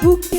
Book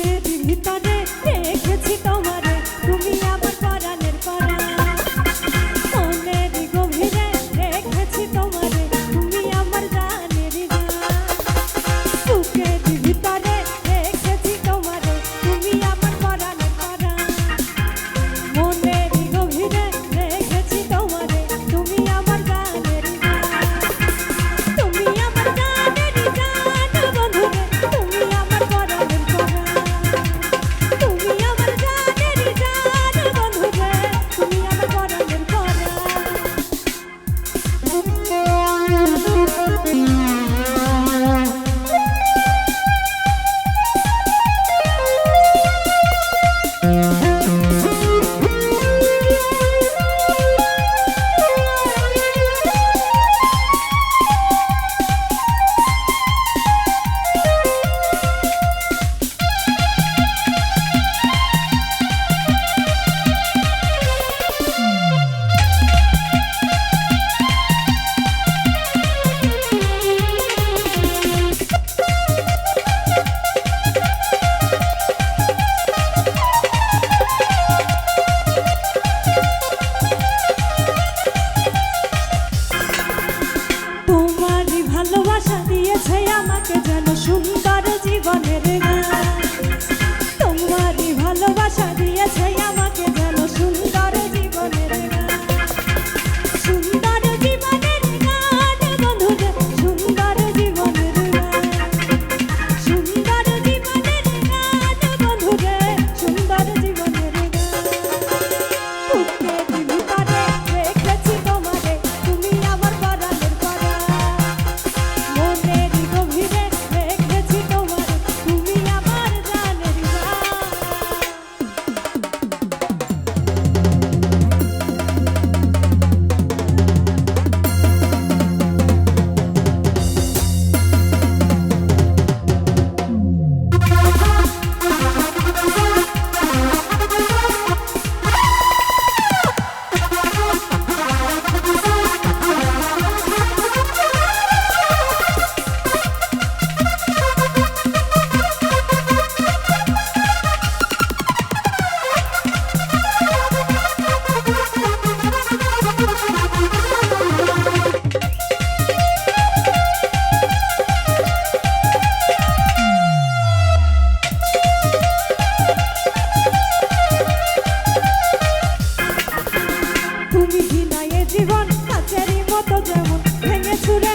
বিহীনায় জীবন কাছেরই মতো যেমন ভেঙে ছুড়ে